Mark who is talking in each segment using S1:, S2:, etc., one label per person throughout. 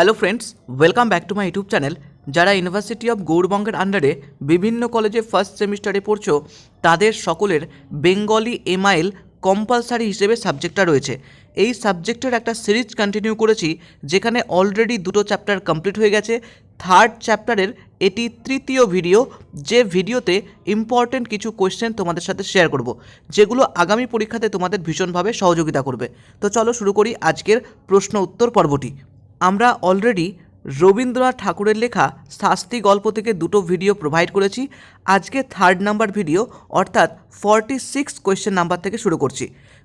S1: Hello friends welcome back to my YouTube channel যারা university of গৌড়বঙ্গের আন্ডারে বিভিন্ন কলেজে ফার্স্ট সেমিস্টারে পড়ছো, তাদের সকলের বেঙ্গলি এমআইএল কম্পালসারি হিসেবে সাবজেক্টটা রয়েছে। এই সাবজেক্টের একটা সিরিজ কন্টিনিউ করেছি, যেখানে অলরেডি দুটো চ্যাপ্টার কমপ্লিট হয়ে গেছে। থার্ড চ্যাপ্টারের এটি তৃতীয় ভিডিও যে ভিডিওতে ইম্পর্টেন্ট কিছু কোয়েশ্চেন তোমাদের সাথে শেয়ার করব, যেগুলো আগামী পরীক্ষাতে তোমাদের ভীষণভাবে সহযোগিতা করবে। তো চলো শুরু করি আজকের প্রশ্ন উত্তর পর্বটি। আমরা অলরেডি রবীন্দ্রনাথ ঠাকুরের লেখা শাস্তি গল্প থেকে দুটো ভিডিও প্রোভাইড করেছি। আজকে থার্ড নাম্বার ভিডিও অর্থাৎ ফর্টি সিক্স কোয়েশ্চেন নাম্বার থেকে শুরু করছি।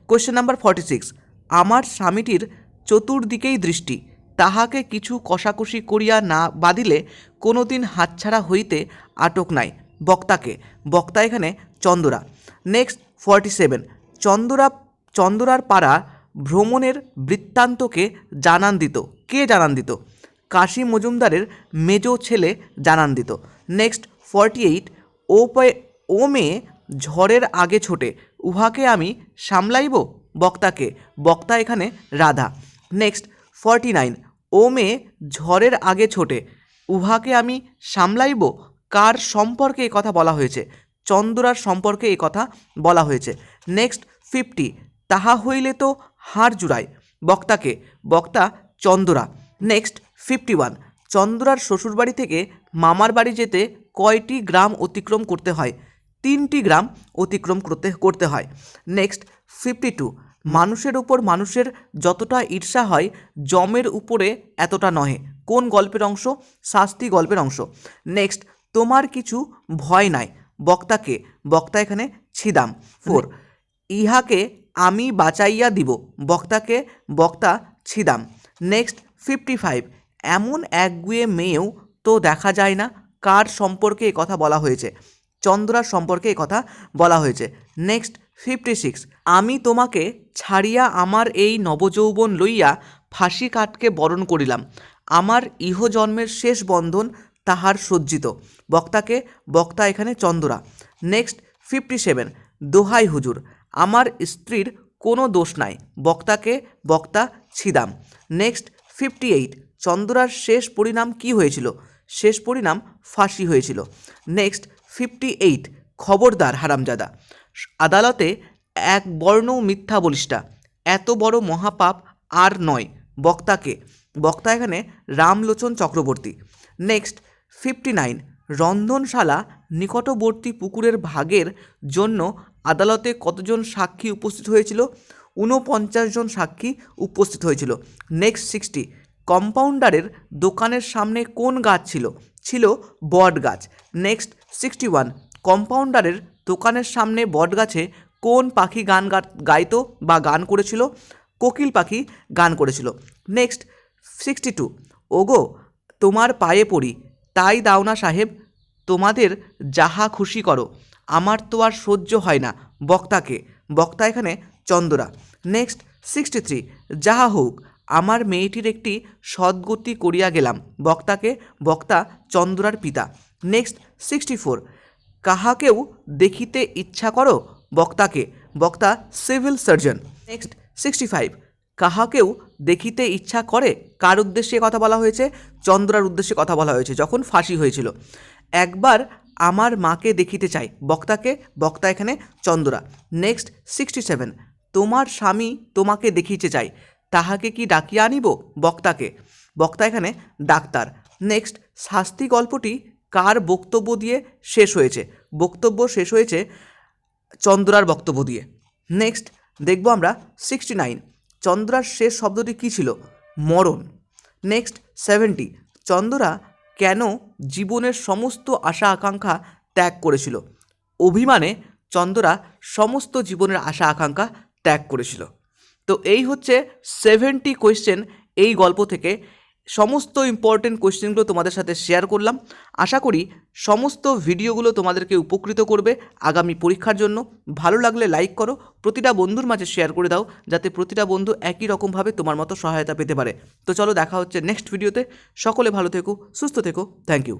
S1: কোয়েশ্চেন নাম্বার ফর্টি সিক্স আমার স্বামীটির চতুর্দিকেই দৃষ্টি, তাহাকে কিছু কষাকষি করিয়া না বাদিলে কোনোদিন হাতছাড়া হইতে আটক নাই। বক্তাকে, বক্তা এখানে Chandara. Next forty seven Chandara, চন্দরার পাড়া ভ্রমণের বৃত্তান্তকে জানান দিত কে জানান দিত কাশী মজুমদারের মেজো ছেলে জানান দিত নেক্সট, ফর্টি এইট, ও পে- ও মেয়ে ঝড়ের আগে ছোটে। উহাকে আমি সামলাইব? বক্তাকে। বক্তা এখানে রাধা। নেক্সট, ফর্টি নাইন, ও মেয়ে ঝড়ের আগে ছোটে। উহাকে আমি সামলাইব? কার সম্পর্কে এ কথা বলা হয়েছে? চন্দ্রার সম্পর্কে এ কথা বলা হয়েছে। নেক্সট, ফিফটি, তাহা হইলে তো হাড় জুড়ায়। বক্তাকে, বক্তা চন্দ্রা। Next, fifty one. চন্দ্রার শ্বশুরবাড়ি থেকে মামার বাড়ি যেতে কয়টি গ্রাম অতিক্রম করতে হয়? তিনটি গ্রাম অতিক্রম করতে করতে হয়। Next, fifty two. মানুষের উপর মানুষের যতটা ঈর্ষা হয়, জমের উপরে এতটা নহে। কোন গল্পের অংশ? শাস্তি গল্পের অংশ। নেক্সট, তোমার কিছু ভয় নাই। বক্তাকে, বক্তা এখানে ছিদাম। ফোর, ইহাকে আমি বাঁচাইয়া দিব। বক্তাকে, বক্তা, ছিদাম। Next, fifty five. এমন একগুয়ে মেয়েও তো দেখা যায় না কার সম্পর্কে কথা বলা হয়েছে। চন্দ্রার সম্পর্কে কথা বলা হয়েছে। Next, fifty six. আমি তোমাকে ছাড়িয়া আমার এই নবযৌবন লইয়া ফাঁসি কাটকে বরণ করিলাম। আমার ইহজন্মের শেষ বন্ধন তাহার সজ্জিত। বক্তাকে, বক্তা এখানে চন্দ্রা। Next, fifty seven. দোহাই হুজুর। আমার স্ত্রীর কোনো দোষ নাই। বক্তাকে বক্তা ছিদাম। Next, fifty eight. চন্দ্রার শেষ পরিণাম কি হয়েছিল? শেষ পরিণাম ফাঁসি হয়েছিল। Next, fifty eight. খবরদার হারামজাদা। আদালতে এক বর্ণ মিথ্যা বলিষ্ঠা। এত বড় মহাপাপ আর নয় বক্তাকে। বক্তা এখানে Ramlochan Chakraborty. Next, fifty nine. রন্ধনশালা নিকটবর্তী পুকুরের ভাগের জন্য আদালতে কতজন সাক্ষী উপস্থিত হয়েছিল? ঊনপঞ্চাশ জন সাক্ষী উপস্থিত হয়েছিল। নেক্সট সিক্সটি, কম্পাউন্ডারের দোকানের সামনে কোন গাছ ছিল? ছিল বট গাছ। নেক্সট সিক্সটি ওয়ান, কম্পাউন্ডারের দোকানের সামনে বট গাছে কোন পাখি গান গাইত বা গান করেছিল? কোকিল পাখি গান করেছিল। নেক্সট সিক্সটি টু, ওগো, তোমার পায়ে পড়ি। তাই দাও না সাহেব, তোমাদের যাহা খুশি করো, আমার তো আর সহ্য হয় না বক্তাকে, বক্তা এখানে চন্দরা। নেক্সট সিক্সটি থ্রি যাহা হোক, আমার মেয়েটির একটি সদ্গতি করিয়া গেলাম, বক্তাকে, বক্তা চন্দ্রার পিতা। নেক্সট সিক্সটি ফোর কাহাকেও দেখিতে ইচ্ছা করো, বক্তাকে, বক্তা civil surgeon next sixty five কাহাকেও দেখিতে ইচ্ছা করে, কার উদ্দেশ্যে কথা বলা হয়েছে? চন্দ্রার উদ্দেশ্যে কথা বলা হয়েছে, যখন ফাঁসি হয়েছিল। একবার আমার মাকে দেখিতে চাই, বক্তাকে, বক্তা এখানে, চন্দ্রা। নেক্সট সিক্সটি সেভেন তোমার স্বামী তোমাকে দেখিতে চাই, তাহাকে কি ডাকিয়া আনিব? বক্তাকে। বক্তা এখানে, ডাক্তার। নেক্সট শাস্তি গল্পটি কার বক্তব্য দিয়ে শেষ হয়েছে? বক্তব্য শেষ হয়েছে চন্দ্রার বক্তব্য দিয়ে। নেক্সট দেখব আমরা সিক্সটি নাইন চন্দ্রার শেষ শব্দটি কী ছিল? মরণ। Next, seventy. চন্দ্রা কেন জীবনের সমস্ত আশা আকাঙ্ক্ষা ত্যাগ করেছিল? অভিমানে চন্দ্রা সমস্ত জীবনের আশা আকাঙ্ক্ষা ত্যাগ করেছিল। তো এই হচ্ছে সেভেন্টি কোয়েশ্চেন এই গল্প থেকে। সমস্ত ইম্পর্টেন্ট কোয়েশ্চেনগুলো তোমাদের সাথে শেয়ার করলাম। আশা করি সমস্ত ভিডিওগুলো তোমাদেরকে উপকৃত করবে আগামী পরীক্ষার জন্য। ভালো লাগলে লাইক করো, প্রতিটা বন্ধুর মাঝে শেয়ার করে দাও, যাতে প্রতিটা বন্ধু একই রকমভাবে তোমার মতো সহায়তা পেতে পারে। তো চলো দেখা হচ্ছে নেক্সট ভিডিওতে সকলে ভালো থেকো, সুস্থ থেকো থ্যাংক ইউ